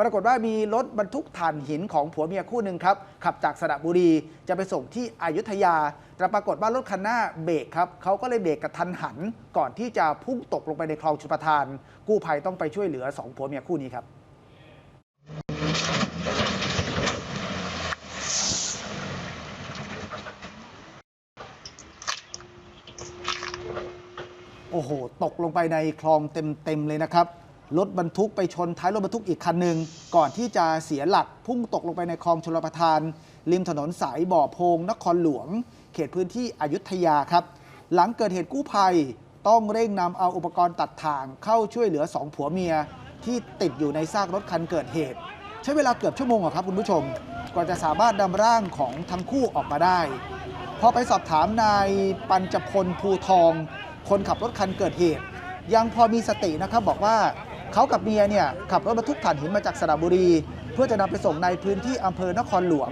ปรากฏว่ามีรถบรรทุกถ่านหินของผัวเมียคู่หนึ่งครับ ขับจากสระบุรีจะไปส่งที่อยุธยา แต่ปรากฏว่ารถคันหน้าเบรกครับเขาก็เลยเบรกกระทันหัน ก่อนที่จะพุ่งตกลงไปในคลองชุประทาน กู้ภัยต้องไปช่วยเหลือสองผัวเมียคู่นี้ครับโอ้โห ตกลงไปในคลองเต็ม ๆ เลยนะครับ รถบรรทุกไปชนท้ายรถบรรทุกอีกคันหนึ่งก่อนที่จะเสียหลักพุ่งตกลงไปในคลองชลประทาน ริมถนนสายบ่อโพงนครหลวง เขตพื้นที่อยุธยาครับ หลังเกิดเหตุกู้ภัยต้องเร่งนำเอาอุปกรณ์ตัดทางเข้าช่วยเหลือสองผัวเมีย ที่ติดอยู่ในซากรถคันเกิดเหตุ ใช้เวลาเกือบชั่วโมงครับคุณผู้ชมกว่าจะสามารถนำร่างของทั้งคู่ออกมาได้พอไปสอบถามนายปัญจพลภูทอง คนขับรถคันเกิดเหตุ ยังพอมีสตินะครับบอกว่า เขากับเมียเนี่ยขับรถบรรทุกถ่านหินมาจากสระบุรี เพื่อจะนำไปส่งในพื้นที่อำเภอนครหลวง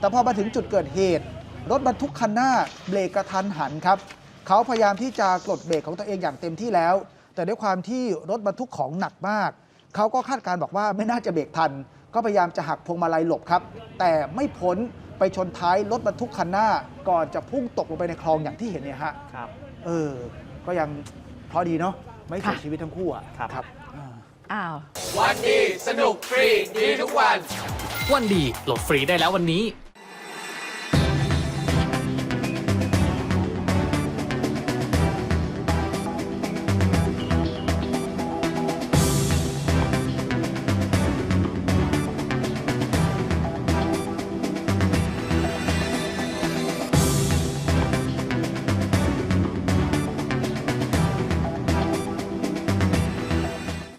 แต่พอมาถึงจุดเกิดเหตุ รถบรรทุกคันหน้าเบรกกระทันหันครับเขาพยายามที่จะกดเบรกของตัวเองอย่างเต็มที่แล้ว แต่ด้วยความที่รถบรรทุกของหนักมากเขาก็คาดการณ์บอกว่าไม่น่าจะเบรกทัน ก็พยายามจะหักพวงมาลัยหลบครับ แต่ไม่พ้นไปชนท้ายรถบรรทุกคันหน้า ก่อนจะพุ่งตกลงไปในคลองอย่างที่เห็นเนี่ยฮะครับ เออ ก็ยังเพราะดีเนาะไม่เสียค่ะชีวิตทั้งคู่อะครับครับอ่า อ้าว วันดี สนุกฟรี ดีทุกวัน วันดีโหลดฟรีได้แล้ววันนี้